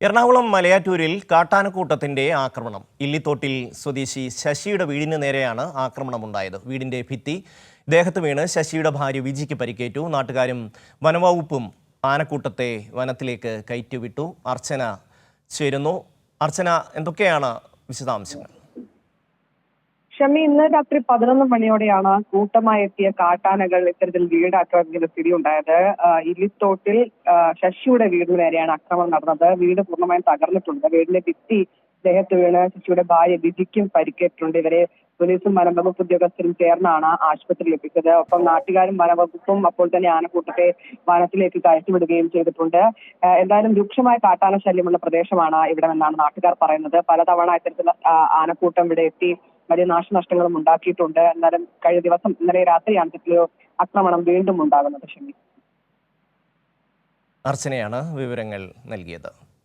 എറണാകുളം മലയാറ്റൂരിൽ കാട്ടാനക്കൂട്ടത്തിന്റെ ആക്രമണം. ഇല്ലിത്തോട്ടിൽ സ്വദേശി ശശിയുടെ വീടിന് നേരെയാണ് ആക്രമണമുണ്ടായത്. വീടിന്റെ ഭിത്തി ദേഹത്ത് വീണ് ശശിയുടെ ഭാര്യ വിജിക്ക് പരിക്കേറ്റു. നാട്ടുകാരും വനവകുപ്പും ആനക്കൂട്ടത്തെ വനത്തിലേക്ക് കയറ്റിവിട്ടു. അർച്ചന ചേരുന്നു. അർച്ചന എന്തൊക്കെയാണ് വിശദാംശങ്ങൾ? ഷമി ഇന്ന് രാത്രി പതിനൊന്ന് മണിയോടെയാണ് കൂട്ടമായി എത്തിയ കാട്ടാനകൾ ഇത്തരത്തിൽ വീട് സ്ഥിതി ഉണ്ടായത് ഇല്ലിത്തോട്ടിൽ ശശിയുടെ വീടിന് നേരെയാണ് ആക്രമണം നടന്നത്. വീട് പൂർണമായും തകർന്നിട്ടുണ്ട്. വീടിന്റെ ഭിത്തി ദേഹത്ത് വീണ് ശശിയുടെ ഭാര്യ വിധിക്കും പരിക്കേറ്റിട്ടുണ്ട്. ഇവരെ പോലീസും വനംവകുപ്പ് ഉദ്യോഗസ്ഥരും ചേർന്നാണ് ആശുപത്രിയിൽ എത്തിച്ചത്. ഒപ്പം നാട്ടുകാരും വനംവകുപ്പും അപ്പോൾ തന്നെ ആനക്കൂട്ടത്തെ വനത്തിലേക്ക് കയറ്റിവിടുകയും ചെയ്തിട്ടുണ്ട്. എന്തായാലും രൂക്ഷമായ കാട്ടാന ശല്യമുള്ള പ്രദേശമാണ് ഇവിടെ നിന്നാണ് നാട്ടുകാർ പറയുന്നത്. പലതവണ ഇത്തരത്തിലുള്ള ആനക്കൂട്ടം ഇവിടെ എത്തി വലിയ നാശനഷ്ടങ്ങളും ഉണ്ടാക്കിയിട്ടുണ്ട്. എന്നാലും കഴിഞ്ഞ ദിവസം ഇന്നലെ രാത്രിയാണ് ഇത്തരത്തിലൊരു ആക്രമണം വീണ്ടും ഉണ്ടാകുന്നത് ഷമി. അർച്ചനയാണ് വിവരങ്ങൾ നൽകിയത്.